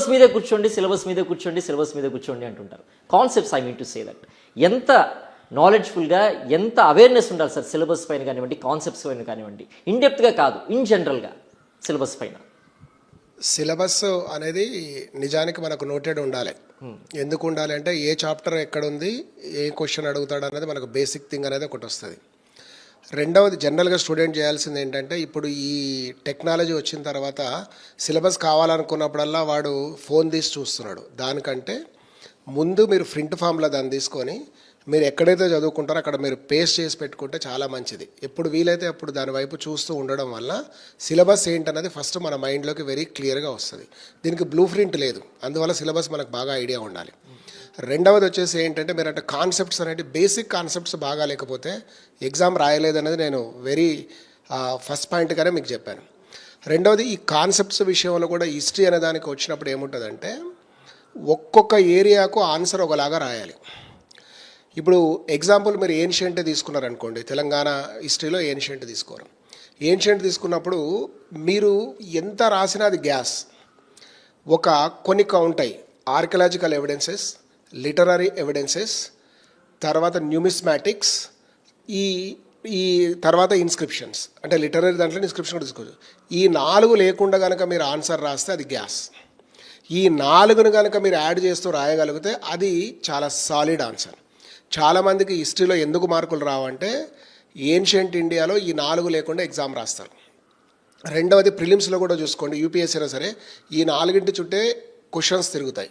Syllabus మీదే కూర్చోండి syllabus మీదే కూర్చోండి సిలబస్ మీదే కూర్చోండి అంటుంటారు. Concepts I mean to say that ఎంత నాలెడ్జ్ఫుల్గా ఎంత అవేర్నెస్ ఉండాలి సార్ సిలబస్ పైన కానివ్వండి కాన్సెప్ట్స్ పైన కానివ్వండి. ఇన్డెప్త్గా కాదు ఇన్ జనరల్గా సిలబస్ పైన. సిలబస్ అనేది నిజానికి మనకు నోటెడ్ ఉండాలి. ఎందుకు ఉండాలి అంటే ఏ చాప్టర్ ఎక్కడ ఉంది ఏ క్వశ్చన్ అడుగుతాడు అనేది మనకు బేసిక్ థింగ్ అనేది ఒకటి వస్తుంది. రెండవది జనరల్గా స్టూడెంట్ చేయాల్సింది ఏంటంటే ఇప్పుడు ఈ టెక్నాలజీ వచ్చిన తర్వాత సిలబస్ కావాలనుకున్నప్పుడల్లా వాడు ఫోన్ తీసి చూస్తున్నాడు. దానికంటే ముందు మీరు ప్రింట్ ఫామ్లో దాన్ని తీసుకొని మీరు ఎక్కడైతే చదువుకుంటారో అక్కడ మీరు పేస్ట్ చేసి పెట్టుకుంటే చాలా మంచిది. ఎప్పుడు వీలైతే అప్పుడు దాని వైపు చూస్తూ ఉండడం వల్ల సిలబస్ ఏంటన్నది ఫస్ట్ మన మైండ్లోకి వెరీ క్లియర్గా వస్తుంది. దీనికి బ్లూ ప్రింట్ లేదు. అందువల్ల సిలబస్ మనకు బాగా ఐడియా ఉండాలి. రెండవది వచ్చేసి ఏంటంటే మీరు అంటే కాన్సెప్ట్స్ అనేవి బేసిక్ కాన్సెప్ట్స్ బాగా లేకపోతే ఎగ్జామ్ రాయలేదనేది నేను వెరీ ఫస్ట్ పాయింట్గానే మీకు చెప్పాను. రెండవది ఈ కాన్సెప్ట్స్ విషయంలో కూడా హిస్టరీ అనే దానికి వచ్చినప్పుడు ఏముంటుందంటే ఒక్కొక్క ఏరియాకు ఆన్సర్ ఒకలాగా రాయాలి. ఇప్పుడు ఎగ్జాంపుల్ మీరు ఏన్షియంట్ తీసుకున్నారనుకోండి తెలంగాణ హిస్టరీలో ఏన్షియంట్ తీసుకోరు. ఏన్షియంట్ తీసుకున్నప్పుడు మీరు ఎంత రాసినా అది గ్యాస్ ఒక కొన్ని ఉంటాయి ఆర్కియలాజికల్ ఎవిడెన్సెస్ లిటరరీ ఎవిడెన్సెస్ తర్వాత న్యూమిస్మాటిక్స్ ఈ ఈ తర్వాత ఇన్స్క్రిప్షన్స్ అంటే లిటరరీ దాంట్లో ఇన్స్క్రిప్షన్ కూడా తీసుకోవచ్చు. ఈ నాలుగు లేకుండా కనుక మీరు ఆన్సర్ రాస్తే అది గ్యాస్ ఈ నాలుగును కనుక మీరు యాడ్ చేస్తూ రాయగలిగితే అది చాలా సాలిడ్ ఆన్సర్ చాలామందికి హిస్టరీలో ఎందుకు మార్కులు రావంటే ఏన్షియంట్ ఇండియాలో ఈ నాలుగు లేకుండా ఎగ్జామ్ రాస్తారు. రెండవది ప్రిలిమ్స్లో కూడా చూసుకోండి యూపీఎస్సీ అయినా సరే. ఈ నాలుగింటి చుట్టే క్వశ్చన్స్ తిరుగుతాయి.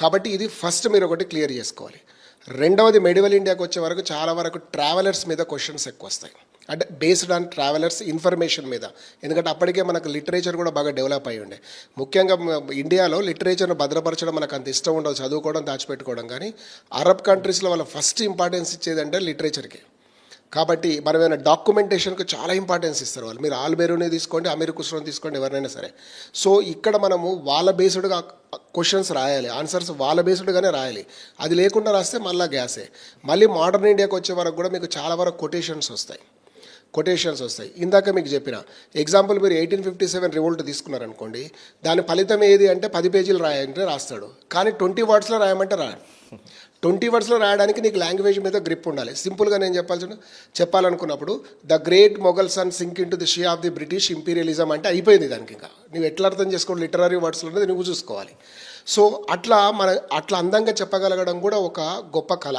కాబట్టి ఇది ఫస్ట్ మీరు ఒకటి క్లియర్ చేసుకోవాలి. రెండవది మెడివల్ ఇండియాకి వచ్చే వరకు చాలా వరకు ట్రావెలర్స్ మీద క్వశ్చన్స్ ఎక్కువ వస్తాయి. అంటే బేస్డ్ ఆన్ ట్రావెలర్స్ ఇన్ఫర్మేషన్ మీద. ఎందుకంటే అప్పటికే మనకు లిటరేచర్ కూడా బాగా డెవలప్ అయి ఉండే. ముఖ్యంగా ఇండియాలో లిటరేచర్ను భద్రపరచడం మనకు అంత ఇష్టం ఉండదు చదువుకోవడం దాచిపెట్టుకోవడం. కానీ అరబ్ కంట్రీస్లో వాళ్ళ ఫస్ట్ ఇంపార్టెన్స్ ఇచ్చేదంటే లిటరేచర్కి కాబట్టి మనం ఏమైనా డాక్యుమెంటేషన్కి చాలా ఇంపార్టెన్స్ ఇస్తారు వాళ్ళు. మీరు ఆల్బేరునే తీసుకోండి అమీర్ కుస్రోని తీసుకోండి ఎవరినైనా సరే. సో ఇక్కడ మనము వాళ్ళ బేస్డ్గా క్వశ్చన్స్ రాయాలి. ఆన్సర్స్ వాళ్ళ బేస్డ్గానే రాయాలి. అది లేకుండా రాస్తే మళ్ళీ గ్యాసే. మళ్ళీ మోడర్న్ ఇండియాకి వచ్చే వరకు కూడా మీకు చాలా వరకు కొటేషన్స్ వస్తాయి. కొటేషన్స్ వస్తాయి. ఇందాక మీకు చెప్పిన ఎగ్జాంపుల్ మీరు ఎయిటీన్ ఫిఫ్టీ సెవెన్ రివోల్ట్ తీసుకున్నారనుకోండి దాని ఫలితం ఏది అంటే పది పేజీలు రాయంటే రాస్తాడు. కానీ ట్వంటీ వర్డ్స్లో రాయమంటే రాడు. ట్వంటీ వర్డ్స్లో రాయడానికి నీకు లాంగ్వేజ్ మీద గ్రిప్ ఉండాలి. సింపుల్గా నేను చెప్పాల్సిన చెప్పాలనుకున్నప్పుడు the great Mughal sun sink into the sea of the British imperialism అంటే అయిపోయింది దానికి ఇంకా. నువ్వు ఎట్లా అర్థం చేసుకోవాలి? లిటరీ వర్డ్స్లో ఉన్నది నువ్వు చూసుకోవాలి. సో అట్లా మన అట్లా అందంగా చెప్పగలగడం కూడా ఒక గొప్ప కళ.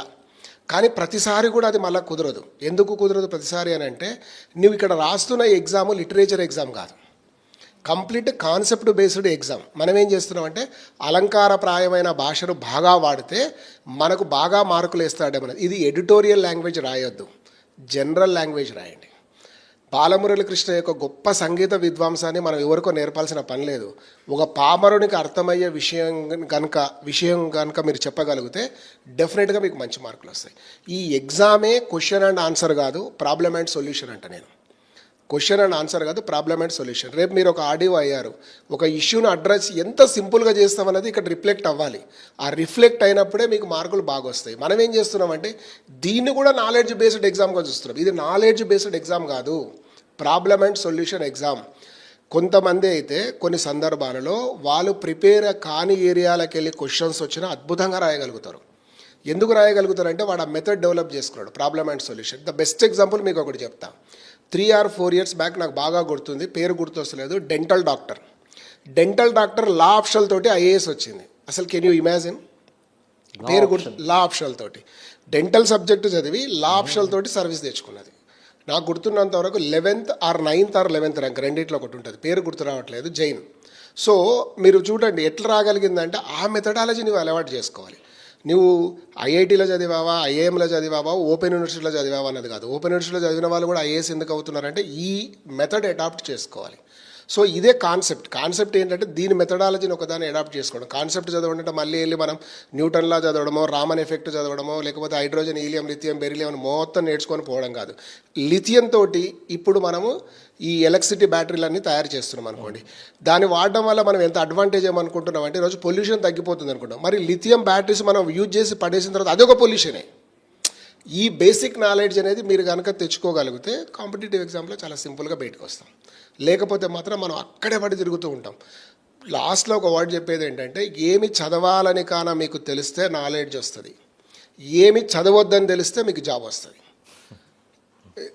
కానీ ప్రతిసారి కూడా అది మళ్ళీ కుదరదు. ఎందుకు కుదరదు ప్రతిసారి అని అంటే నువ్వు ఇక్కడ రాస్తున్న ఎగ్జామ్ లిటరేచర్ ఎగ్జామ్ కాదు. Complete concept based exam. మనం ఏం చేస్తున్నామంటే అలంకారప్రాయమైన భాషను బాగా వాడితే మనకు బాగా మార్కులు వేస్తాడేమన్నది ఇది ఎడిటోరియల్ లాంగ్వేజ్ రాయొద్దు. జనరల్ లాంగ్వేజ్ రాయండి. బాలమురళి కృష్ణ యొక్క గొప్ప సంగీత విద్వాంసాన్ని మనం ఎవరికో నేర్పాల్సిన పని లేదు. ఒక పామరునికి అర్థమయ్యే విషయం కనుక విషయం కనుక మీరు చెప్పగలిగితే డెఫినెట్గా మీకు మంచి మార్కులు వస్తాయి. ఈ ఎగ్జామే క్వశ్చన్ అండ్ ఆన్సర్ కాదు ప్రాబ్లమ్ అండ్ సొల్యూషన్ అంట నేను. క్వశ్చన్ అండ్ ఆన్సర్ కాదు ప్రాబ్లమ్ అండ్ సొల్యూషన్ రేపు మీరు ఒక ఆడియో అయ్యారు. ఒక ఇష్యూని అడ్రస్ ఎంత సింపుల్గా చేస్తామన్నది ఇక్కడ రిఫ్లెక్ట్ అవ్వాలి. ఆ రిఫ్లెక్ట్ అయినప్పుడే మీకు మార్కులు బాగా వస్తాయి. మనం ఏం చేస్తున్నామంటే దీన్ని కూడా నాలెడ్జ్ బేస్డ్ ఎగ్జామ్గా చూస్తున్నాం. ఇది నాలెడ్జ్ బేస్డ్ ఎగ్జామ్ కాదు. ప్రాబ్లమ్ అండ్ సొల్యూషన్ ఎగ్జామ్ కొంతమంది అయితే కొన్ని సందర్భాలలో వాళ్ళు ప్రిపేర్ కాని ఏరియాలకు వెళ్ళి క్వశ్చన్స్ వచ్చినా అద్భుతంగా రాయగలుగుతారు. ఎందుకు రాయగలుగుతారంటే వాడు ఆ మెథడ్ డెవలప్ చేసుకున్నాడు. Problem and solution the best example మీకు ఒకటి చెప్తా. Three or four years back నాకు బాగా గుర్తుంది. పేరు గుర్తొస్తలేదు. Dental doctor dental doctor law option తోటి ఐఏఎస్ వచ్చింది. అసలు కెన్ యూ ఇమాజిన్ పేరు గుర్తు లా ఆప్షన్ తోటి. డెంటల్ సబ్జెక్టు చదివి లా ఆప్షన్ తోటి సర్వీస్ తెచ్చుకున్నది. నాకు గుర్తున్నంత వరకు eleventh or ninth or eleventh rank రెండిట్లో ఒకటి ఉంటుంది. పేరు గుర్తు రావట్లేదు. జైన్ సో మీరు చూడండి ఎట్లా రాగలిగిందంటే ఆ మెథడాలజీ నువ్వు అలవాటు చేసుకోవాలి. నువ్వు ఐఐటీలో చదివావా ఐఏఎంలో చదివావా ఓపెన్ యూనివర్సిటీలో చదివావా అన్నది కాదు. ఓపెన్ యూనివర్సిటీలో చదివిన వాళ్ళు కూడా ఐఏఎస్ ఎందుకు అవుతున్నారంటే ఈ మెథడ్ అడాప్ట్ చేసుకోవాలి. సో ఇదే కాన్సెప్ట్. కాన్సెప్ట్ ఏంటంటే దీని మెథడాలజీని ఒకదాన్ని అడాప్ట్ చేసుకోవడం. కాన్సెప్ట్ చదవడం అంటే మళ్ళీ వెళ్ళి మనం న్యూటన్లా చదవడమో రామన్ ఎఫెక్ట్ చదవడమో లేకపోతే హైడ్రోజన్ ఈలియం లిథియం బెరిలియం అని మొత్తం నేర్చుకొని పోవడం కాదు. లిథియం తోటి ఇప్పుడు మనము ఈ ఎలక్ట్రిసిటీ బ్యాటరీలన్నీ తయారు చేస్తున్నాం అనుకోండి. దాన్ని వాడడం వల్ల మనం ఎంత అడ్వాంటేజ్ ఏమనుకుంటున్నాం అంటే ఈరోజు పొల్యూషన్ తగ్గిపోతుంది అనుకుంటాం. మరి లిథియం బ్యాటరీస్ మనం యూజ్ చేసి పడేసిన తర్వాత అదొక పొల్యూషనే ఈ బేసిక్ నాలెడ్జ్ అనేది మీరు కనుక తెచ్చుకోగలిగితే కాంపిటేటివ్ ఎగ్జామ్లో చాలా సింపుల్గా బయటకు వస్తాం. లేకపోతే మాత్రం మనం అక్కడే పడి తిరుగుతూ ఉంటాం. లాస్ట్లో ఒక వర్డ్ చెప్పేది ఏంటంటే ఏమి చదవాలని కాన మీకు తెలిస్తే నాలెడ్జ్ వస్తుంది. ఏమి చదవద్దని తెలిస్తే మీకు జాబ్ వస్తుంది.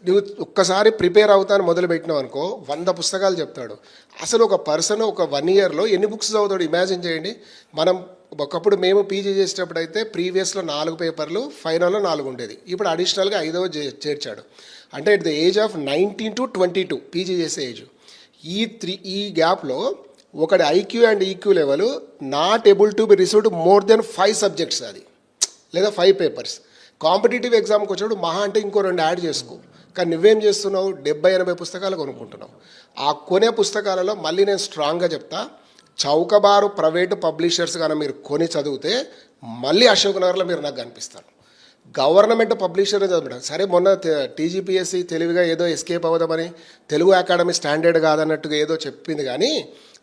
నువ్వు ఒక్కసారి ప్రిపేర్ అవుతాను మొదలు పెట్టినావు అనుకో వంద పుస్తకాలు చెప్తాడు. అసలు ఒక పర్సన్ ఒక వన్ ఇయర్లో ఎన్ని బుక్స్ చదువుతాడు? ఇమాజిన్ చేయండి. మనం ఒకప్పుడు మేము పీజీ చేసేటప్పుడు అయితే ప్రీవియస్లో నాలుగు పేపర్లు ఫైనల్లో నాలుగు ఉండేది. ఇప్పుడు అడిషనల్గా ఐదవ చే- చేర్చాడు. అంటే at the age of nineteen to twenty two PG చేసే ఏజ్ ఈ త్రీ ఈ గ్యాప్లో ఒకటి IQ and EQ level not able to be received more than five subjects అది. లేదా ఫైవ్ పేపర్స్ కాంపిటేటివ్ ఎగ్జామ్కి వచ్చినప్పుడు మహా అంటే ఇంకో రెండు యాడ్ చేసుకో. కానీ నువ్వేం చేస్తున్నావు? డెబ్బై ఎనభై పుస్తకాలు కొనుక్కుంటున్నావు. ఆ కొనే పుస్తకాలలో మళ్ళీ నేను స్ట్రాంగ్గా చెప్తా. చౌకబారు ప్రైవేటు పబ్లిషర్స్ కానీ మీరు కొని చదివితే మళ్ళీ అశోక్ నగర్లో మీరు నాకు కనిపిస్తారు. గవర్నమెంట్ పబ్లిషర్ చదవడం. సరే మొన్న టీజీపీఎస్సీ తెలివిగా ఏదో ఎస్కేప్ అవ్వదామని తెలుగు అకాడమీ స్టాండర్డ్ కాదన్నట్టుగా ఏదో చెప్పింది కానీ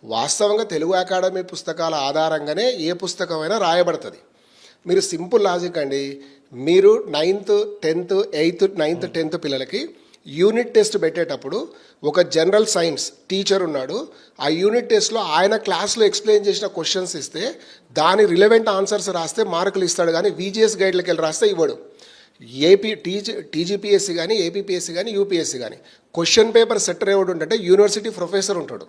వాస్తవంగా తెలుగు అకాడమీ పుస్తకాల ఆధారంగానే ఏ పుస్తకమైనా రాయబడుతుంది. మీరు సింపుల్ లాజిక్ అండి. మీరు ninth tenth eighth ninth tenth పిల్లలకి యూనిట్ టెస్ట్ పెట్టేటప్పుడు ఒక జనరల్ సైన్స్ టీచర్ ఉన్నాడు. ఆ యూనిట్ టెస్ట్లో ఆయన క్లాస్లో ఎక్స్ప్లెయిన్ చేసిన క్వశ్చన్స్ ఇస్తే దాని రిలవెంట్ ఆన్సర్స్ రాస్తే మార్కులు ఇస్తాడు కానీ విజిఎస్ గైడ్లకి వెళ్ళి రాస్తే ఇవ్వడు. ఏపీ టీజీ టీజీపీఎస్సీ కానీ ఏపీపీఎస్సీ కానీ యూపీఎస్సీ కానీ. క్వశ్చన్ పేపర్ సెట్టర్ ఎవడు ఉంటే యూనివర్సిటీ ప్రొఫెసర్ ఉంటాడు.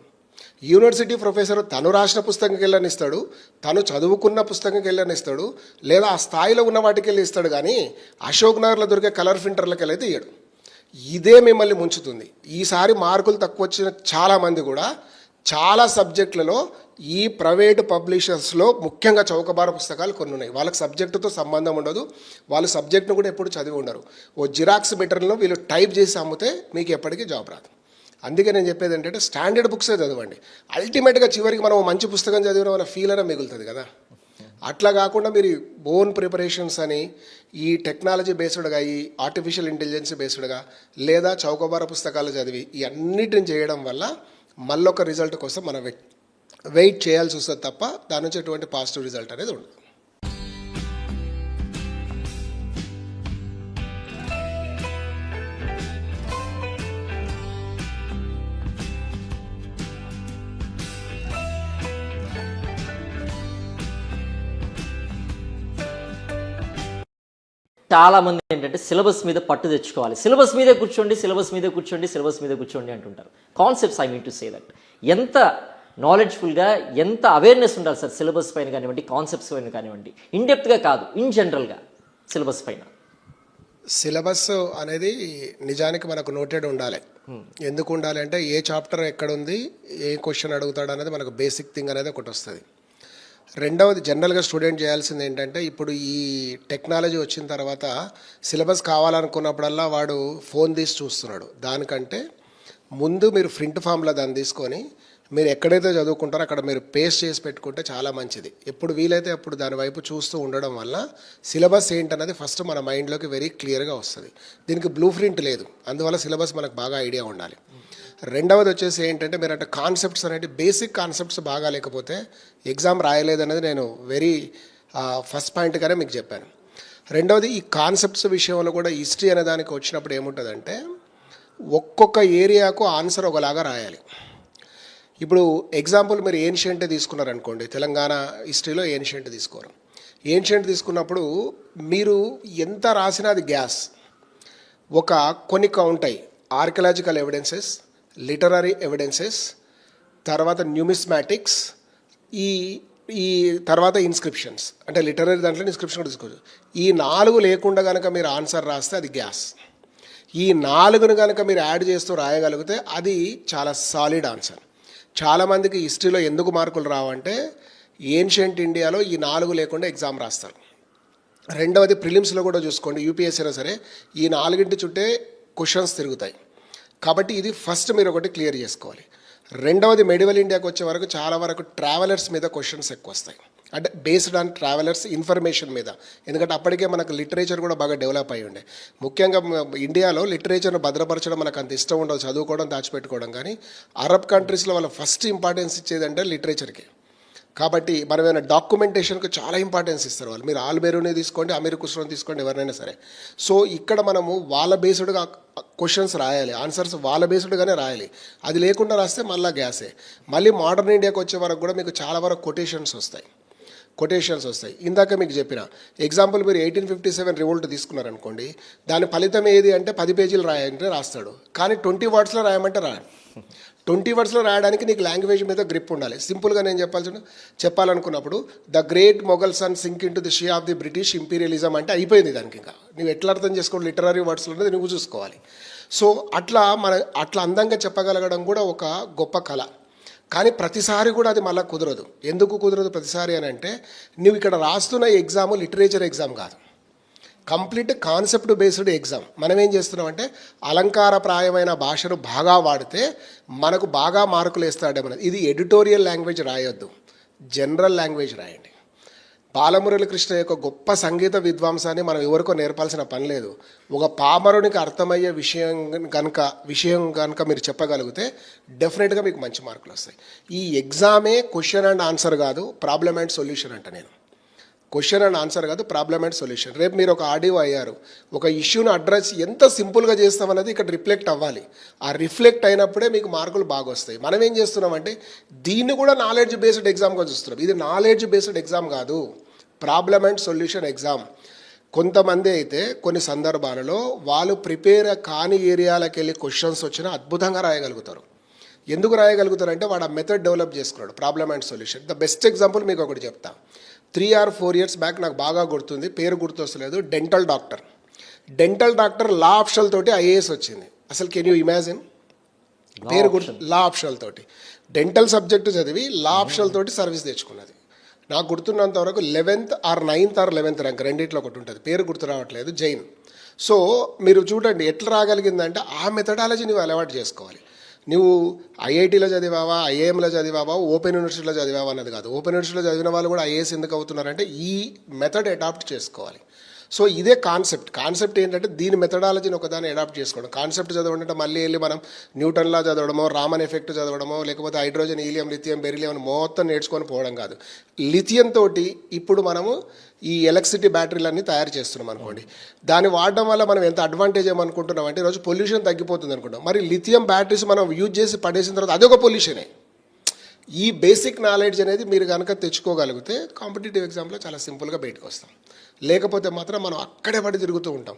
యూనివర్సిటీ ప్రొఫెసర్ తను రాసిన పుస్తకంకి వెళ్ళనిస్తాడు తను చదువుకున్న పుస్తకంకి వెళ్ళనిస్తాడు లేదా ఆ స్థాయిలో ఉన్న వాటికి వెళ్ళి ఇస్తాడు కానీ అశోక్ నగర్లో దొరికే కలర్ ఫిల్టర్లకి వెళ్ళైతే ఇయ్యడు ఇదే మిమ్మల్ని ముంచుతుంది. ఈసారి మార్కులు తక్కువ వచ్చిన చాలామంది కూడా చాలా సబ్జెక్టులలో ఈ ప్రైవేట్ పబ్లిషర్స్లో ముఖ్యంగా చౌకబార పుస్తకాలు కొన్ని ఉన్నాయి వాళ్ళకి సబ్జెక్టుతో సంబంధం ఉండదు. వాళ్ళు సబ్జెక్ట్ను కూడా ఎప్పుడు చదివి ఉండరు. ఓ జిరాక్స్ మెటర్లో వీళ్ళు టైప్ చేసి అమ్మితే మీకు ఎప్పటికీ జాబ్ రాదు. అందుకే నేను చెప్పేది ఏంటంటే స్టాండర్డ్ బుక్సే చదవండి. అల్టిమేట్గా చివరికి మనం మంచి పుస్తకం చదివిన మన ఫీల్ అయినా మిగులుతుంది కదా. అట్లా కాకుండా మీరు ఓన్ ప్రిపరేషన్స్ అని ఈ టెక్నాలజీ బేస్డ్గా ఈ ఆర్టిఫిషియల్ ఇంటెలిజెన్స్ బేస్డ్గా లేదా చౌకబార పుస్తకాలు చదివి ఈ అన్నిటిని చేయడం వల్ల మళ్ళొక రిజల్ట్ కోసం మనం వెయిట్ వెయిట్ చేయాల్సి వస్తుంది తప్ప దాని నుంచి ఎటువంటి పాజిటివ్ రిజల్ట్ అనేది ఉండదు. చాలా మంది ఏంటంటే సిలబస్ మీద పట్టు తెచ్చుకోవాలి. సిలబస్ మీదే కూర్చోండి సిలబస్ మీదే కూర్చోండి సిలబస్ మీదే కూర్చోండి అంటుంటారు. Concepts I mean to say that ఎంత నాలెడ్జ్ఫుల్గా ఎంత అవేర్నెస్ ఉండాలి సార్ సిలబస్ పైన కానివ్వండి కాన్సెప్ట్స్ పైన కానివ్వండి. ఇన్డెప్త్గా కాదు ఇన్ జనరల్గా సిలబస్ పైన. సిలబస్ అనేది నిజానికి మనకు నోటెడ్ ఉండాలి. ఎందుకు ఉండాలి అంటే ఏ చాప్టర్ ఎక్కడ ఉంది ఏ క్వశ్చన్ అడుగుతాడు అనేది మనకు బేసిక్ థింగ్ అనేది ఒకటి వస్తుంది. రెండవది జనరల్గా స్టూడెంట్ చేయాల్సింది ఏంటంటే ఇప్పుడు ఈ టెక్నాలజీ వచ్చిన తర్వాత సిలబస్ కావాలనుకున్నప్పుడల్లా వాడు ఫోన్ తీసి చూస్తున్నాడు. దానికంటే ముందు మీరు ప్రింట్ ఫామ్లో దాన్ని తీసుకొని మీరు ఎక్కడైతే చదువుకుంటారో అక్కడ మీరు పేస్ట్ చేసి పెట్టుకుంటే చాలా మంచిది. ఎప్పుడు వీలైతే అప్పుడు దాని వైపు చూస్తూ ఉండడం వల్ల సిలబస్ ఏంటన్నది ఫస్ట్ మన మైండ్లోకి వెరీ క్లియర్గా వస్తుంది. దీనికి బ్లూ ప్రింట్ లేదు. అందువల్ల సిలబస్ మనకు బాగా ఐడియా ఉండాలి. రెండవది వచ్చేసి ఏంటంటే మీరు అంటే కాన్సెప్ట్స్ అనేవి బేసిక్ కాన్సెప్ట్స్ బాగా లేకపోతే ఎగ్జామ్ రాయలేదన్నది నేను వెరీ ఫస్ట్ పాయింట్గానే మీకు చెప్పాను. రెండవది ఈ కాన్సెప్ట్స్ విషయంలో కూడా హిస్టరీ అనే దానికి వచ్చినప్పుడు ఏముంటుందంటే ఒక్కొక్క ఏరియాకు ఆన్సర్ ఒకలాగా రాయాలి. ఇప్పుడు ఎగ్జాంపుల్ మీరు ఏన్షియంట్ తీసుకున్నారనుకోండి తెలంగాణ హిస్టరీలో ఏన్షియంట్ తీసుకోరు. ఏన్షియంట్ తీసుకున్నప్పుడు మీరు ఎంత రాసినా అది గ్యాస్ ఒక కొన్ని ఉంటాయి ఆర్కియలాజికల్ ఎవిడెన్సెస్ లిటరరీ ఎవిడెన్సెస్ తర్వాత న్యూమిస్మాటిక్స్ ఈ ఈ తర్వాత ఇన్స్క్రిప్షన్స్ అంటే లిటరరీ దాంట్లో ఇన్స్క్రిప్షన్ కూడా తీసుకోవచ్చు. ఈ నాలుగు లేకుండా కనుక మీరు ఆన్సర్ రాస్తే అది గ్యాస్ ఈ నాలుగును కనుక మీరు యాడ్ చేస్తూ రాయగలిగితే అది చాలా సాలిడ్ ఆన్సర్ చాలామందికి హిస్టరీలో ఎందుకు మార్కులు రావంటే ఏన్షియంట్ ఇండియాలో ఈ నాలుగు లేకుండా ఎగ్జామ్ రాస్తారు. రెండవది ప్రిలిమ్స్లో కూడా చూసుకోండి యూపీఎస్సీ అయినా సరే ఈ నాలుగింటి చుట్టే క్వశ్చన్స్ తిరుగుతాయి. కాబట్టి ఇది ఫస్ట్ మీరు ఒకటి క్లియర్ చేసుకోవాలి. రెండవది మెడివల్ ఇండియాకి వచ్చే వరకు చాలా వరకు ట్రావెలర్స్ మీద క్వశ్చన్స్ ఎక్కువ వస్తాయి అంటే బేస్డ్ ఆన్ ట్రావెలర్స్ ఇన్ఫర్మేషన్ మీద. ఎందుకంటే అప్పటికే మనకు లిటరేచర్ కూడా బాగా డెవలప్ అయి ఉండే. ముఖ్యంగా ఇండియాలో లిటరేచర్ను భద్రపరచడం మనకు అంత ఇష్టం ఉండదు. చదువుకోవడం దాచిపెట్టుకోవడం కానీ అరబ్ కంట్రీస్లో వాళ్ళ ఫస్ట్ ఇంపార్టెన్స్ ఇచ్చేది అంటే లిటరేచర్కి కాబట్టి మనం ఏమైనా డాక్యుమెంటేషన్కి చాలా ఇంపార్టెన్స్ ఇస్తారు వాళ్ళు. మీరు ఆల్బేరునే తీసుకోండి అమీర్ కుస్రోని తీసుకోండి ఎవరినైనా సరే. సో ఇక్కడ మనము వాళ్ళ బేస్డ్గా క్వశ్చన్స్ రాయాలి. ఆన్సర్స్ వాళ్ళ బేస్డ్గానే రాయాలి. అది లేకుండా రాస్తే మళ్ళీ గ్యాసే. మళ్ళీ మోడర్న్ ఇండియాకి వచ్చే వరకు కూడా మీకు చాలా వరకు కొటేషన్స్ వస్తాయి. కొటేషన్స్ వస్తాయి. ఇందాక మీకు చెప్పిన ఎగ్జాంపుల్ మీరు ఎయిటీన్ ఫిఫ్టీ సెవెన్ రివోల్ట్ తీసుకున్నారనుకోండి దాని ఫలితం ఏది అంటే పది పేజీలు రాయంటే రాస్తాడు. కానీ ట్వంటీ వర్డ్స్లో రాయమంటే రాడు. ట్వంటీ వర్డ్స్లో రాయడానికి నీకు లాంగ్వేజ్ మీద గ్రిప్ ఉండాలి. సింపుల్గా నేను చెప్పాల్సిన చెప్పాలనుకున్నప్పుడు the great Mughal sun sink into the sea of the British imperialism అంటే అయిపోయింది దానికి ఇంకా. నువ్వు ఎట్లా అర్థం చేసుకోవాలి లిటరీ వర్డ్స్లో ఉన్నది నువ్వు చూసుకోవాలి. సో అట్లా మన అట్లా అందంగా చెప్పగలగడం కూడా ఒక గొప్ప కళ. కానీ ప్రతిసారి కూడా అది మళ్ళీ కుదరదు. ఎందుకు కుదరదు ప్రతిసారి అని అంటే నువ్వు ఇక్కడ రాస్తున్న ఎగ్జామ్ లిటరేచర్ ఎగ్జామ్ కాదు. Complete concept based exam. మనం ఏం చేస్తున్నామంటే అలంకారప్రాయమైన భాషను బాగా వాడితే మనకు బాగా మార్కులు వేస్తాడేమన్నది ఇది ఎడిటోరియల్ లాంగ్వేజ్ రాయొద్దు. జనరల్ లాంగ్వేజ్ రాయండి. బాలమురళి కృష్ణ యొక్క గొప్ప సంగీత విద్వాంసాన్ని మనం ఎవరికో నేర్పాల్సిన పని లేదు. ఒక పామరునికి అర్థమయ్యే విషయం కనుక విషయం కనుక మీరు చెప్పగలిగితే డెఫినెట్గా మీకు మంచి మార్కులు వస్తాయి. ఈ ఎగ్జామే క్వశ్చన్ అండ్ ఆన్సర్ కాదు ప్రాబ్లమ్ అండ్ సొల్యూషన్ అంట నేను. క్వశ్చన్ అండ్ ఆన్సర్ కాదు ప్రాబ్లమ్ అండ్ సొల్యూషన్ రేపు మీరు ఒక ఆడియో అయ్యారు. ఒక ఇష్యూను అడ్రస్ ఎంత సింపుల్గా చేస్తామనేది ఇక్కడ రిఫ్లెక్ట్ అవ్వాలి. ఆ రిఫ్లెక్ట్ అయినప్పుడే మీకు మార్కులు బాగా వస్తాయి. మనం ఏం చేస్తున్నామంటే దీన్ని కూడా నాలెడ్జ్ బేస్డ్ ఎగ్జామ్గా చూస్తున్నాం. ఇది నాలెడ్జ్ బేస్డ్ ఎగ్జామ్ కాదు. ప్రాబ్లమ్ అండ్ సొల్యూషన్ ఎగ్జామ్ కొంతమంది అయితే కొన్ని సందర్భాలలో వాళ్ళు ప్రిపేర్ కాని ఏరియాలకు వెళ్ళి క్వశ్చన్స్ వచ్చినా అద్భుతంగా రాయగలుగుతారు. ఎందుకు రాయగలుగుతారంటే వాడు ఆ మెథడ్ డెవలప్ చేసుకున్నాడు. Problem and solution the best example మీకు ఒకటి చెప్తా. Three or four years back నాకు బాగా గుర్తుంది. పేరు గుర్తొస్తలేదు. Dental doctor dental doctor law option తోటి ఐఏఎస్ వచ్చింది. అసలు కెన్ యూ ఇమాజిన్ పేరు గుర్తు లా ఆప్షన్ తోటి. డెంటల్ సబ్జెక్టు చదివి లా ఆప్షన్ తోటి సర్వీస్ తెచ్చుకున్నది. నాకు గుర్తున్నంత వరకు eleventh or ninth or eleventh rank రెండిట్లో ఒకటి ఉంటుంది. పేరు గుర్తు రావట్లేదు. జైన్ సో మీరు చూడండి ఎట్లా రాగలిగిందంటే ఆ మెథడాలజీ నువ్వు అలవాటు చేసుకోవాలి. నువ్వు ఐఐటీలో చదివావా ఐఏఎంలో చదివావా ఓపెన్ యూనివర్సిటీలో చదివావా అన్నది కాదు. ఓపెన్ యూనివర్సిటీలో చదివిన వాళ్ళు కూడా ఐఏఎస్ ఎందుకు అవుతున్నారంటే ఈ మెథడ్ అడాప్ట్ చేసుకోవాలి. సో ఇదే కాన్సెప్ట్. కాన్సెప్ట్ ఏంటంటే దీని మెథడాలజీని ఒకదాన్ని అడాప్ట్ చేసుకోవడం. కాన్సెప్ట్ చదవడం మళ్ళీ వెళ్ళి మనం న్యూటన్లా చదవడమో రామన్ ఎఫెక్ట్ చదవడమో లేకపోతే హైడ్రోజన్ ఈలియం లిథియం బెరిలియం అని మొత్తం నేర్చుకొని పోవడం కాదు. లిథియం తోటి ఇప్పుడు మనము ఈ ఎలక్ట్రిసిటీ బ్యాటరీలన్నీ తయారు చేస్తున్నాం అనుకోండి. దాన్ని వాడడం వల్ల మనం ఎంత అడ్వాంటేజ్ ఏమనుకుంటున్నాం అంటే ఈరోజు పొల్యూషన్ తగ్గిపోతుంది అనుకుంటాం. మరి లిథియం బ్యాటరీస్ మనం యూజ్ చేసి పడేసిన తర్వాత అదొక పొల్యూషనే ఈ బేసిక్ నాలెడ్జ్ అనేది మీరు కనుక తెచ్చుకోగలిగితే కాంపిటేటివ్ ఎగ్జామ్లో చాలా సింపుల్గా బయటకు వస్తాం. లేకపోతే మాత్రం మనం అక్కడే పడి తిరుగుతూ ఉంటాం.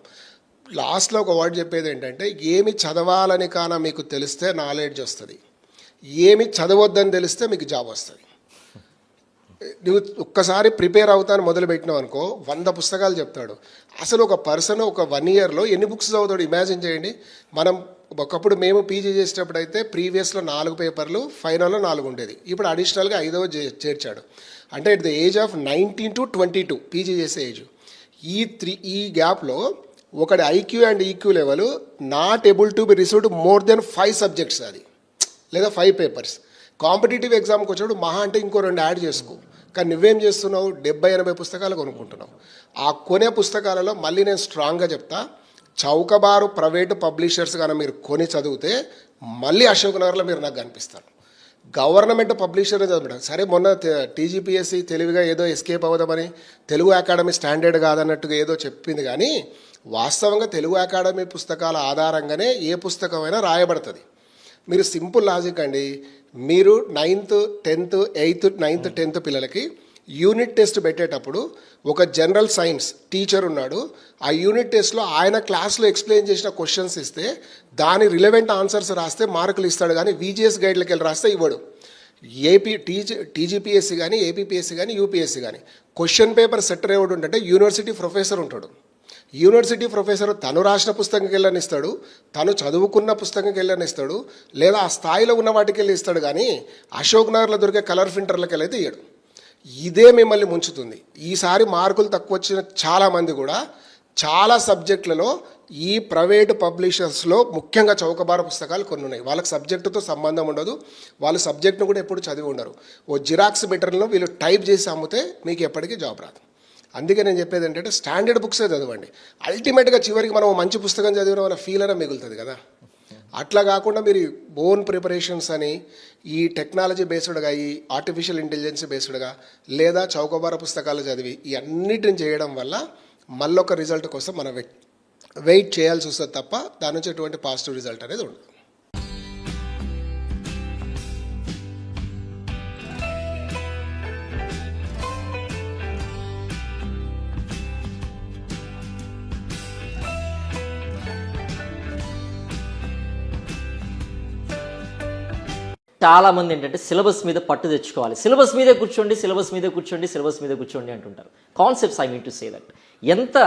లాస్ట్లో ఒక వర్డ్ చెప్పేది ఏంటంటే ఏమి చదవాలని కాన మీకు తెలిస్తే నాలెడ్జ్ వస్తుంది. ఏమి చదవద్దని తెలిస్తే మీకు జాబ్ వస్తుంది. నువ్వు ఒక్కసారి ప్రిపేర్ అవుతాను మొదలు పెట్టినావు అనుకో వంద పుస్తకాలు చెప్తాడు. అసలు ఒక పర్సన్ ఒక వన్ ఇయర్లో ఎన్ని బుక్స్ చదువుతాడు? ఇమాజిన్ చేయండి. మనం ఒకప్పుడు మేము పీజీ చేసేటప్పుడు అయితే ప్రీవియస్లో నాలుగు పేపర్లు ఫైనల్లో నాలుగు ఉండేది. ఇప్పుడు అడిషనల్గా ఐదవ చే- చేర్చాడు. అంటే at the age of nineteen to twenty two PG చేసే ఏజ్ ఈ త్రీ ఈ గ్యాప్లో ఒకటి IQ and EQ level not able to be received more than five subjects అది. లేదా ఫైవ్ పేపర్స్ కాంపిటేటివ్ ఎగ్జామ్కి వచ్చినప్పుడు మహా అంటే ఇంకో రెండు యాడ్ చేసుకో. కానీ నువ్వేం చేస్తున్నావు? డెబ్బై ఎనభై పుస్తకాలు కొనుక్కుంటున్నావు. ఆ కొనే పుస్తకాలలో మళ్ళీ నేను స్ట్రాంగ్గా చెప్తా. చౌకబారు ప్రైవేటు పబ్లిషర్స్ కానీ మీరు కొని చదివితే మళ్ళీ అశోక్ నగర్లో మీరు నాకు కనిపిస్తారు. గవర్నమెంట్ పబ్లిషర్ చదవడం. సరే మొన్న టీజీపీఎస్సీ తెలివిగా ఏదో ఎస్కేప్ అవ్వదామని తెలుగు అకాడమీ స్టాండర్డ్ కాదన్నట్టుగా ఏదో చెప్పింది కానీ వాస్తవంగా తెలుగు అకాడమీ పుస్తకాల ఆధారంగానే ఏ పుస్తకమైనా రాయబడుతుంది. మీరు సింపుల్ లాజిక్ అండి. మీరు ninth tenth eighth ninth tenth పిల్లలకి యూనిట్ టెస్ట్ పెట్టేటప్పుడు ఒక జనరల్ సైన్స్ టీచర్ ఉన్నాడు. ఆ యూనిట్ టెస్ట్లో ఆయన క్లాస్లో ఎక్స్ప్లెయిన్ చేసిన క్వశ్చన్స్ ఇస్తే దాని రిలవెంట్ ఆన్సర్స్ రాస్తే మార్కులు ఇస్తాడు కానీ విజిఎస్ గైడ్లకి వెళ్ళి రాస్తే ఇవ్వడు. ఏపీ టీజీ టీజీపీఎస్సీ కానీ ఏపీపీఎస్సీ కానీ యూపీఎస్సీ కానీ. క్వశ్చన్ పేపర్ సెట్టర్ ఎవడు ఉంటే యూనివర్సిటీ ప్రొఫెసర్ ఉంటాడు. యూనివర్సిటీ ప్రొఫెసర్ తను రాసిన పుస్తకంకి వెళ్ళనిస్తాడు తను చదువుకున్న పుస్తకంకి వెళ్ళనిస్తాడు లేదా ఆ స్థాయిలో ఉన్న వాటికి వెళ్ళి ఇస్తాడు కానీ అశోక్ నగర్లో దొరికే కలర్ ఫిల్టర్లకి వెళ్ళైతే ఇయ్యడు ఇదే మిమ్మల్ని ముంచుతుంది. ఈసారి మార్కులు తక్కువ వచ్చిన చాలామంది కూడా చాలా సబ్జెక్టులలో ఈ ప్రైవేటు పబ్లిషర్స్లో ముఖ్యంగా చౌకబార పుస్తకాలు కొన్ని ఉన్నాయి వాళ్ళకి సబ్జెక్టుతో సంబంధం ఉండదు. వాళ్ళు సబ్జెక్ట్ను కూడా ఎప్పుడు చదివి ఉండరు. ఓ జిరాక్స్ మెటీరియల్ను వీళ్ళు టైప్ చేసి అమ్మితే మీకు ఎప్పటికీ జాబ్ రాదు. అందుకే నేను చెప్పేది ఏంటంటే స్టాండర్డ్ బుక్సే చదవండి. అల్టిమేట్గా చివరికి మనం మంచి పుస్తకం చదివిన వల్ల ఫీల్ అయినా మిగులుతుంది కదా. అట్లా కాకుండా మీరు ఓన్ ప్రిపరేషన్స్ అని ఈ టెక్నాలజీ బేస్డ్గా ఈ ఆర్టిఫిషియల్ ఇంటెలిజెన్స్ బేస్డ్గా లేదా చౌకబార పుస్తకాలు చదివి ఈ అన్నిటిని చేయడం వల్ల మళ్ళొక రిజల్ట్ కోసం మనం వెయిట్ వెయిట్ చేయాల్సి వస్తుంది తప్ప దాని నుంచి ఎటువంటి పాజిటివ్ రిజల్ట్ అనేది ఉండదు. చాలా మంది ఏంటంటే సిలబస్ మీద పట్టు తెచ్చుకోవాలి. సిలబస్ మీదే కూర్చోండి సిలబస్ మీదే కూర్చోండి సిలబస్ మీదే కూర్చోండి అంటుంటారు. Concepts I mean to say that ఎంత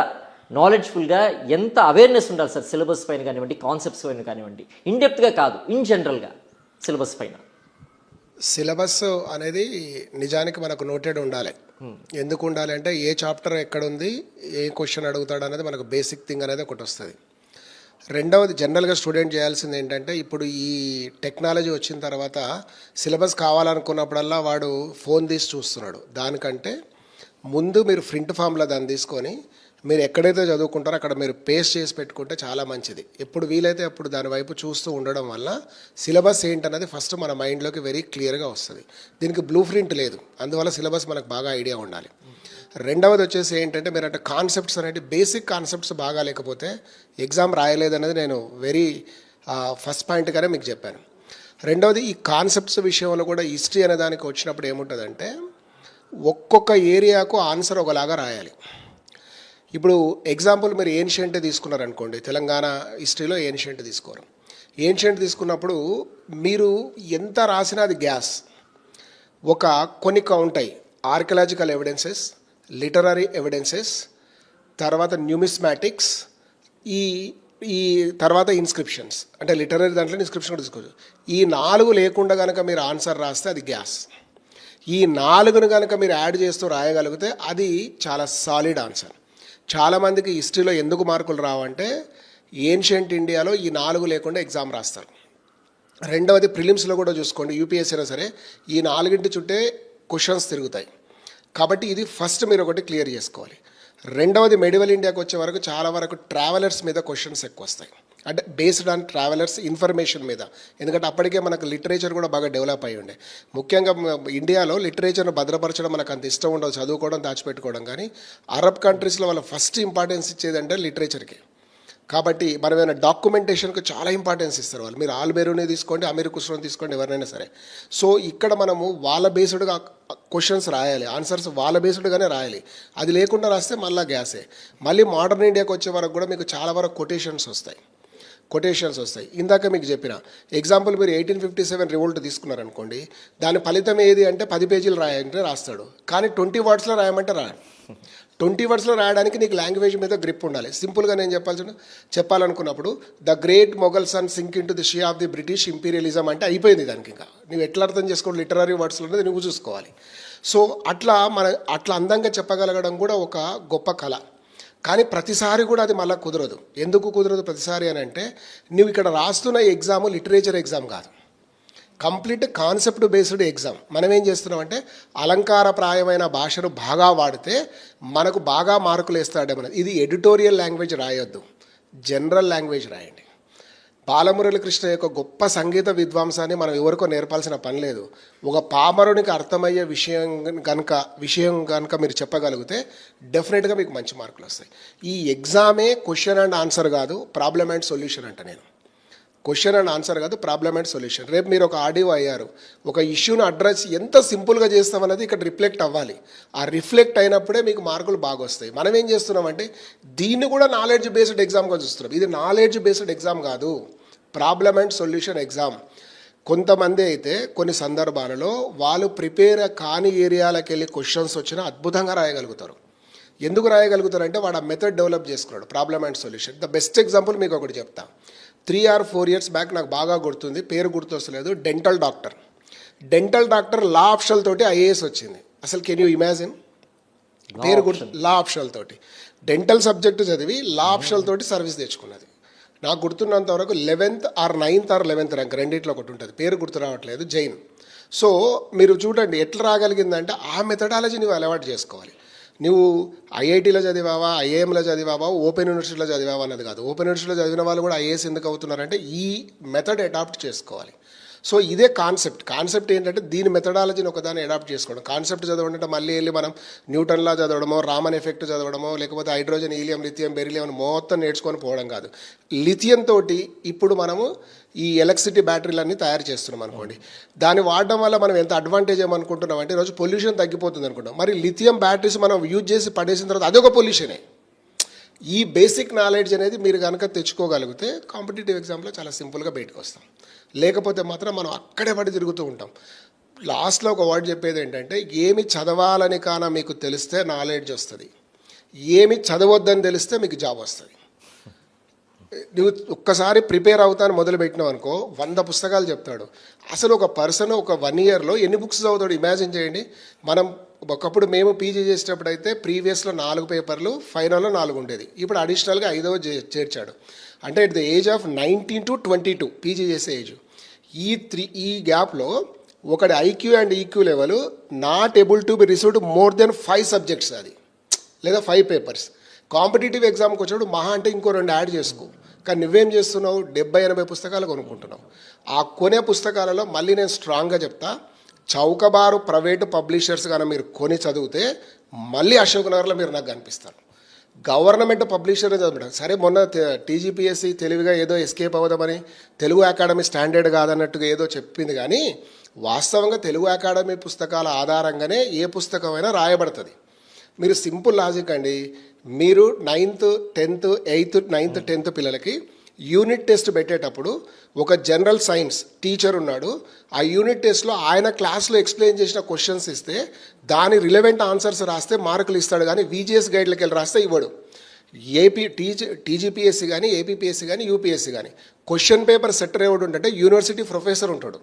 నాలెడ్జ్ఫుల్గా ఎంత అవేర్నెస్ ఉండాలి సార్ సిలబస్ పైన కానివ్వండి కాన్సెప్ట్స్ పైన కానివ్వండి. ఇన్డెప్త్గా కాదు ఇన్ జనరల్గా సిలబస్ పైన. సిలబస్ అనేది నిజానికి మనకు నోటెడ్ ఉండాలి. ఎందుకు ఉండాలి అంటే ఏ చాప్టర్ ఎక్కడ ఉంది ఏ క్వశ్చన్ అడుగుతాడు అనేది మనకు బేసిక్ థింగ్ అనేది ఒకటి వస్తుంది. రెండవది జనరల్గా స్టూడెంట్ చేయాల్సింది ఏంటంటే ఇప్పుడు ఈ టెక్నాలజీ వచ్చిన తర్వాత సిలబస్ కావాలనుకున్నప్పుడల్లా వాడు ఫోన్ తీసి చూస్తున్నాడు. దానికంటే ముందు మీరు ప్రింట్ ఫామ్లో దాన్ని తీసుకొని మీరు ఎక్కడైతే చదువుకుంటారో అక్కడ మీరు పేస్ట్ చేసి పెట్టుకుంటే చాలా మంచిది. ఎప్పుడు వీలైతే అప్పుడు దాని వైపు చూస్తూ ఉండడం వల్ల సిలబస్ ఏంటన్నది ఫస్ట్ మన మైండ్లోకి వెరీ క్లియర్గా వస్తుంది. దీనికి బ్లూ ప్రింట్ లేదు. అందువల్ల సిలబస్ మనకు బాగా ఐడియా ఉండాలి. రెండవది వచ్చేసి ఏంటంటే మీరు అంటే కాన్సెప్ట్స్ అనేవి బేసిక్ కాన్సెప్ట్స్ బాగా లేకపోతే ఎగ్జామ్ రాయలేదన్నది నేను వెరీ ఫస్ట్ పాయింట్గానే మీకు చెప్పాను. రెండవది ఈ కాన్సెప్ట్స్ విషయంలో కూడా హిస్టరీ అనే దానికి వచ్చినప్పుడు ఏముంటుందంటే ఒక్కొక్క ఏరియాకు ఆన్సర్ ఒకలాగా రాయాలి. ఇప్పుడు ఎగ్జాంపుల్ మీరు ఏన్షియంట్ తీసుకున్నారనుకోండి తెలంగాణ హిస్టరీలో ఏన్షియంట్ తీసుకోరు. ఏన్షియంట్ తీసుకున్నప్పుడు మీరు ఎంత రాసినా అది గ్యాస్ ఒక కొన్ని కౌంటాయి ఆర్కియలాజికల్ ఎవిడెన్సెస్ లిటరరీ ఎవిడెన్సెస్ తర్వాత న్యూమిస్మాటిక్స్ ఈ ఈ తర్వాత ఇన్స్క్రిప్షన్స్ అంటే లిటరరీ దాంట్లో ఇన్స్క్రిప్షన్ కూడా తీసుకోవచ్చు. ఈ నాలుగు లేకుండా కనుక మీరు ఆన్సర్ రాస్తే అది గ్యాస్ ఈ నాలుగును కనుక మీరు యాడ్ చేస్తూ రాయగలిగితే అది చాలా సాలిడ్ ఆన్సర్ చాలామందికి హిస్టరీలో ఎందుకు మార్కులు రావంటే ఏన్షియంట్ ఇండియాలో ఈ నాలుగు లేకుండా ఎగ్జామ్ రాస్తారు. రెండవది ప్రిలిమ్స్లో కూడా చూసుకోండి యూపీఎస్సీ అయినా సరే ఈ నాలుగింటి చుట్టే క్వశ్చన్స్ తిరుగుతాయి. కాబట్టి ఇది ఫస్ట్ మీరు ఒకటి క్లియర్ చేసుకోవాలి. రెండవది మెడివల్ ఇండియాకి వచ్చే వరకు చాలా వరకు ట్రావెలర్స్ మీద క్వశ్చన్స్ ఎక్కువ వస్తాయి. అంటే బేస్డ్ ఆన్ ట్రావెలర్స్ ఇన్ఫర్మేషన్ మీద. ఎందుకంటే అప్పటికే మనకు లిటరేచర్ కూడా బాగా డెవలప్ అయ్యి ఉండే. ముఖ్యంగా ఇండియాలో లిటరేచర్ను భద్రపరచడం మనకు అంత ఇష్టం ఉండదు. చదువుకోవడం దాచిపెట్టుకోవడం కానీ అరబ్ కంట్రీస్లో వాళ్ళ ఫస్ట్ ఇంపార్టెన్స్ ఇచ్చేదంటే లిటరేచర్కి కాబట్టి మనం ఏమైనా డాక్యుమెంటేషన్కి చాలా ఇంపార్టెన్స్ ఇస్తారు వాళ్ళు. మీరు ఆల్బెరూనే తీసుకోండి అమీర్ కుస్రోని తీసుకోండి ఎవరైనా సరే. సో ఇక్కడ మనము వాళ్ళ బేస్డ్గా క్వశ్చన్స్ రాయాలి. ఆన్సర్స్ వాళ్ళ బేస్డ్గానే రాయాలి. అది లేకుండా రాస్తే మళ్ళీ గ్యాసే. మళ్ళీ మోడర్న్ ఇండియాకి వచ్చే వరకు కూడా మీకు చాలా వరకు కొటేషన్స్ వస్తాయి. కొటేషన్స్ వస్తాయి. ఇందాక మీకు చెప్పిన ఎగ్జాంపుల్ మీరు ఎయిటీన్ ఫిఫ్టీ సెవెన్ రివోల్ట్ తీసుకున్నారనుకోండి దాని ఫలితం ఏది అంటే పది పేజీలు రాయంటే రాస్తాడు. కానీ ట్వంటీ వర్డ్స్లో రాయమంటే రాడు. ట్వంటీ వర్డ్స్లో రాయడానికి నీకు లాంగ్వేజ్ మీద గ్రిప్ ఉండాలి. సింపుల్గా నేను చెప్పాల్సిన చెప్పాలనుకున్నప్పుడు the great Mughal sun sink into the sea of the British imperialism అంటే అయిపోయింది దానికి ఇంకా. నువ్వు ఎట్లా అర్థం చేసుకోవాలి? లిటరరీ వర్డ్స్లో నువ్వు చూసుకోవాలి. సో అట్లా మన అట్లా అందంగా చెప్పగలగడం కూడా ఒక గొప్ప కళ. కానీ ప్రతిసారి కూడా అది మళ్ళీ కుదరదు. ఎందుకు కుదరదు ప్రతిసారి అని అంటే నువ్వు ఇక్కడ రాస్తున్న ఎగ్జామ్ లిటరేచర్ ఎగ్జామ్ కాదు. Complete concept based exam. మనం ఏం చేస్తున్నాం అంటే అలంకారప్రాయమైన భాషను బాగా వాడితే మనకు బాగా మార్కులు వేస్తాడేమన్నది ఇది ఎడిటోరియల్ లాంగ్వేజ్ రాయొద్దు. జనరల్ లాంగ్వేజ్ రాయండి. బాలమురళి కృష్ణ యొక్క గొప్ప సంగీత విద్వాంసాన్ని మనం ఎవరికో నేర్పాల్సిన పని లేదు. ఒక పామరునికి అర్థమయ్యే విషయం కనుక విషయం కనుక మీరు చెప్పగలిగితే డెఫినెట్గా మీకు మంచి మార్కులు వస్తాయి. ఈ ఎగ్జామే క్వశ్చన్ అండ్ ఆన్సర్ కాదు ప్రాబ్లమ్ అండ్ సొల్యూషన్ అంట నేను. క్వశ్చన్ అండ్ ఆన్సర్ కాదు ప్రాబ్లమ్ అండ్ సొల్యూషన్ రేపు మీరు ఒక ఆడియో అయ్యారు. ఒక ఇష్యూను అడ్రస్ ఎంత సింపుల్గా చేస్తామన్నది ఇక్కడ రిఫ్లెక్ట్ అవ్వాలి. ఆ రిఫ్లెక్ట్ అయినప్పుడే మీకు మార్కులు బాగా వస్తాయి. మనం ఏం చేస్తున్నామంటే దీన్ని కూడా నాలెడ్జ్ బేస్డ్ ఎగ్జామ్గా చూస్తున్నాం. ఇది నాలెడ్జ్ బేస్డ్ ఎగ్జామ్ కాదు. ప్రాబ్లమ్ అండ్ సొల్యూషన్ ఎగ్జామ్ కొంతమంది అయితే కొన్ని సందర్భాలలో వాళ్ళు ప్రిపేర్ కాని ఏరియాలకు వెళ్ళి క్వశ్చన్స్ వచ్చినా అద్భుతంగా రాయగలుగుతారు. ఎందుకు రాయగలుగుతారంటే వాడు ఆ మెథడ్ డెవలప్ చేసుకున్నాడు. Problem and solution the best example మీకు ఒకటి చెప్తా. Three or four years back నాకు బాగా గుర్తుంది పేరు గుర్తొస్తలేదు dental doctor dental doctor law option తోటి ఐఏఎస్ వచ్చింది. అసలు కెన్ యూ ఇమాజిన్ పేరు గుర్తు లా ఆప్షన్ తోటి. డెంటల్ సబ్జెక్టు చదివి లా ఆప్షన్ తోటి సర్వీస్ తెచ్చుకున్నది. నాకు గుర్తున్నంత వరకు eleventh or ninth or eleventh rank రెండిట్లో ఒకటి ఉంటుంది. పేరు గుర్తు రావట్లేదు జైన్. సో మీరు చూడండి ఎట్లా రాగలిగిందంటే ఆ మెథడాలజీ నువ్వు అలవాటు చేసుకోవాలి. నువ్వు ఐఐటీలో చదివావా ఐఏఎంలో చదివావా ఓపెన్ యూనివర్సిటీలో చదివావా అన్నది కాదు. ఓపెన్ యూనివర్సిటీలో చదివిన వాళ్ళు కూడా ఐఏఎస్ ఎందుకు అవుతున్నారంటే ఈ మెథడ్ అడాప్ట్ చేసుకోవాలి. సో ఇదే కాన్సెప్ట్. కాన్సెప్ట్ ఏంటంటే దీని మెథడాలజీని ఒకదాన్ని అడాప్ట్ చేసుకోవడం. కాన్సెప్ట్ చదవడం అంటే మళ్ళీ వెళ్ళి మనం న్యూటన్లా చదవడమో రామన్ ఎఫెక్ట్ చదవడమో లేకపోతే హైడ్రోజన్ ఈలియం లిథియం బెరిలియం అని మొత్తం నేర్చుకొని పోవడం కాదు. లిథియం తోటి ఇప్పుడు మనము ఈ ఎలక్ట్రిసిటీ బ్యాటరీలన్నీ తయారు చేస్తున్నాం అనుకోండి. దాన్ని వాడడం వల్ల మనం ఎంత అడ్వాంటేజ్ ఏమనుకుంటున్నాం అంటే ఈరోజు పొల్యూషన్ తగ్గిపోతుంది అనుకుంటాం. మరి లిథియం బ్యాటరీస్ మనం యూజ్ చేసి పడేసిన తర్వాత అదొక పొల్యూషనే. ఈ బేసిక్ నాలెడ్జ్ అనేది మీరు కనుక తెచ్చుకోగలిగితే కాంపిటేటివ్ ఎగ్జామ్లో చాలా సింపుల్గా బయటకు వస్తాం. లేకపోతే మాత్రం మనం అక్కడే పడి తిరుగుతూ ఉంటాం. లాస్ట్లో ఒక వర్డ్ చెప్పేది ఏంటంటే ఏమి చదవాలని కాన మీకు తెలిస్తే నాలెడ్జ్ వస్తుంది. ఏమి చదవద్దని తెలిస్తే మీకు జాబ్ వస్తుంది. నువ్వు ఒక్కసారి ప్రిపేర్ అవుతాను మొదలు పెట్టినావు అనుకో వంద పుస్తకాలు చెప్తాడు. అసలు ఒక పర్సన్ ఒక వన్ ఇయర్లో ఎన్ని బుక్స్ చదువుతాడు? ఇమాజిన్ చేయండి. మనం ఒకప్పుడు మేము పీజీ చేసేటప్పుడు అయితే ప్రీవియస్లో నాలుగు పేపర్లు ఫైనల్లో నాలుగు ఉండేది. ఇప్పుడు అడిషనల్గా ఐదవ చే- చేర్చాడు. అంటే at the age of nineteen to twenty two PG చేసే ఏజ్. ఈ త్రీ ఈ గ్యాప్లో ఒకటి IQ and EQ level not able to be received more than five subjects అది. లేదా ఫైవ్ పేపర్స్. కాంపిటేటివ్ ఎగ్జామ్కి వచ్చినప్పుడు మహా అంటే ఇంకో రెండు యాడ్ చేసుకో. కానీ నువ్వేం చేస్తున్నావు? డెబ్బై ఎనభై పుస్తకాలు కొనుక్కుంటున్నావు. ఆ కొనే పుస్తకాలలో మళ్ళీ నేను స్ట్రాంగ్గా చెప్తా చౌకబారు ప్రైవేటు పబ్లిషర్స్ కానీ మీరు కొని చదివితే మళ్ళీ అశోక్ నగర్లో మీరు నాకు కనిపిస్తారు. గవర్నమెంట్ పబ్లిషర్ చదవడం సరే మొన్న టీజీపీఎస్సీ తెలివిగా ఏదో ఎస్కేప్ అవ్వదామని తెలుగు అకాడమీ స్టాండర్డ్ కాదన్నట్టుగా ఏదో చెప్పింది కానీ వాస్తవంగా తెలుగు అకాడమీ పుస్తకాల ఆధారంగానే ఏ పుస్తకమైనా రాయబడుతుంది. మీరు సింపుల్ లాజిక్ అండి. మీరు ninth tenth eighth ninth tenth పిల్లలకి యూనిట్ టెస్ట్ పెట్టేటప్పుడు ఒక జనరల్ సైన్స్ టీచర్ ఉన్నాడు. ఆ యూనిట్ టెస్ట్లో ఆయన క్లాస్లో ఎక్స్ప్లెయిన్ చేసిన క్వశ్చన్స్ ఇస్తే దాని రిలవెంట్ ఆన్సర్స్ రాస్తే మార్కులు ఇస్తాడు కానీ విజిఎస్ గైడ్లకి వెళ్ళి రాస్తే ఇవ్వడు. ఏపీ టీజీ టీజీపీఎస్సీ కానీ ఏపీపీఎస్సీ కానీ యూపీఎస్సీ కానీ. క్వశ్చన్ పేపర్ సెటర్ ఎవడు ఉంటే యూనివర్సిటీ ప్రొఫెసర్ ఉంటాడు.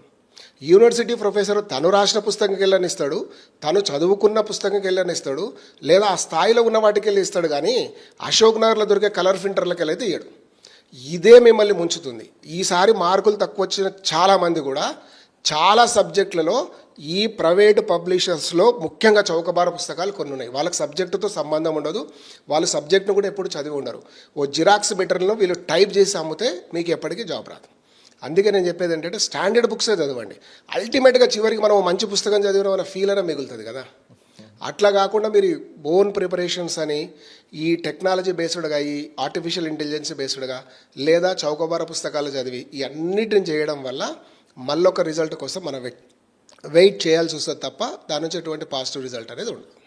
యూనివర్సిటీ ప్రొఫెసర్ తను రాసిన పుస్తకంకి వెళ్ళని ఇస్తాడు తను చదువుకున్న పుస్తకంకి వెళ్ళని ఇస్తాడు లేదా ఆ స్థాయిలో ఉన్న వాటికి వెళ్ళి ఇస్తాడు కానీ అశోక్ నగర్లో దొరికే కలర్ ఫిల్టర్లకి వెళ్ళి అయితే ఇయ్యడు ఇదే మిమ్మల్ని ముంచుతుంది. ఈసారి మార్కులు తక్కువ వచ్చిన చాలామంది కూడా చాలా సబ్జెక్టులలో ఈ ప్రైవేటు పబ్లిషర్స్లో ముఖ్యంగా చౌకబార పుస్తకాలు కొన్ని ఉన్నాయి. వాళ్ళకి సబ్జెక్టుతో సంబంధం ఉండదు. వాళ్ళు సబ్జెక్ట్ను కూడా ఎప్పుడు చదివి ఉండరు. ఓ జిరాక్స్ బెటర్లో వీళ్ళు టైప్ చేసి అమ్మితే మీకు ఎప్పటికీ జాబ్ రాదు. అందుకే నేను చెప్పేది ఏంటంటే స్టాండర్డ్ బుక్సే చదవండి. అల్టిమేట్గా చివరికి మనం మంచి పుస్తకం చదివిన వాళ్ళ ఫీల్ అయినా మిగులుతుంది కదా. అట్లా కాకుండా మీరు ఓన్ ప్రిపరేషన్స్ అని ఈ టెక్నాలజీ బేస్డ్గా ఈ ఆర్టిఫిషియల్ ఇంటెలిజెన్స్ బేస్డ్గా లేదా చౌకబార పుస్తకాలు చదివి ఈ అన్నిటిని చేయడం వల్ల మళ్ళొక రిజల్ట్ కోసం మనం వెయిట్ వెయిట్ చేయాల్సి వస్తుంది తప్ప దాని నుంచి ఎటువంటి పాజిటివ్ రిజల్ట్ అనేది ఉండదు.